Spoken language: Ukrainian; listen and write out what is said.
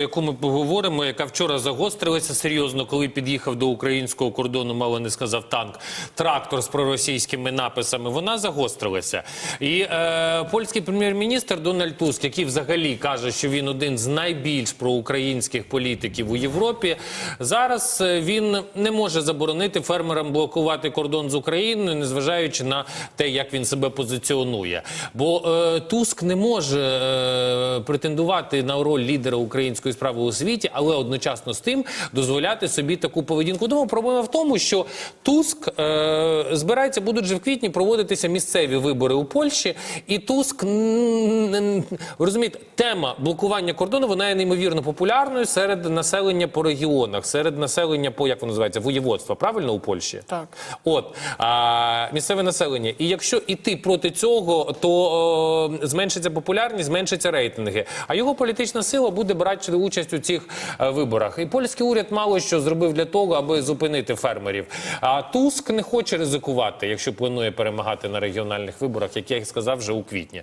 Яку ми поговоримо, яка вчора загострилася серйозно, коли під'їхав до українського кордону, мало не сказав танк, трактор з проросійськими написами. Вона загострилася. І е, польський прем'єр-міністр Дональд Туск, який взагалі каже, що він один з найбільш проукраїнських політиків у Європі, зараз е, він не може заборонити фермерам блокувати кордон з Україною, незважаючи на те, як він себе позиціонує. Бо е, Туск не може е, претендувати на роль лідера української справи у світі, але одночасно з тим дозволяти собі таку поведінку. Тому проблема в тому, що Туск е, збирається, будуть же в квітні проводитися місцеві вибори у Польщі, і Туск розумієте, тема блокування кордону вона є неймовірно популярною серед населення по регіонах, серед населення по як воно називається воєводства, правильно у Польщі? Так. От а, місцеве населення. І якщо іти проти цього, то о, зменшиться популярність, зменшаться рейтинги. А його політична сила буде брати участь у цих е, виборах. І польський уряд мало що зробив для того, аби зупинити фермерів. А Туск не хоче ризикувати, якщо планує перемагати на регіональних виборах, як я і сказав вже у квітні.